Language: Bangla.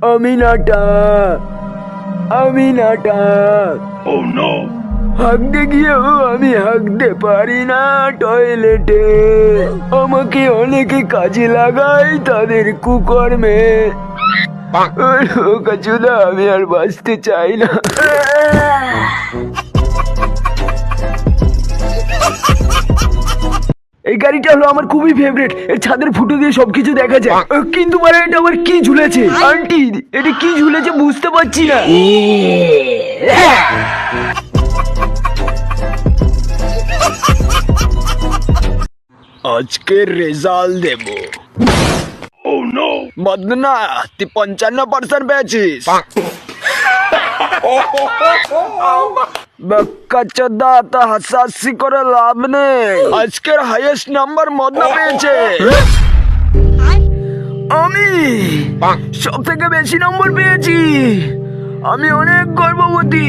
আমি নাটা আমি নাটা Oh no! হাঁকতে গিয়েও আমি হাঁকতে পারি না টয়লেটে আমাকে অনেকে কাজে লাগায় তাদের কুকর্মে কচুদা আমি আর বাঁচতে চাই না এই গাড়িটা হলো আমার খুবই ফেভারিট এর ছাদের ফুটো দিয়ে সবকিছু দেখা যায়। কিন্তু মানে এটা আবার কি ঝুলেছে? আন্টি এটা কি ঝুলেছে বুঝতে পারছি না। আজকে রেজাল্ট দেব। Oh no! বদনা তুই পঞ্চান্ন পার্সেন্ট পেয়েছিস। বাক্কা চোদ্দা তা হাসাহাসি করে লাভ নেই। আজকের হাইয়েস্ট নাম্বার মদনা পেয়েছে। আমি সব থেকে বেশি নম্বর পেয়েছি। আমি অনেক গর্ববতী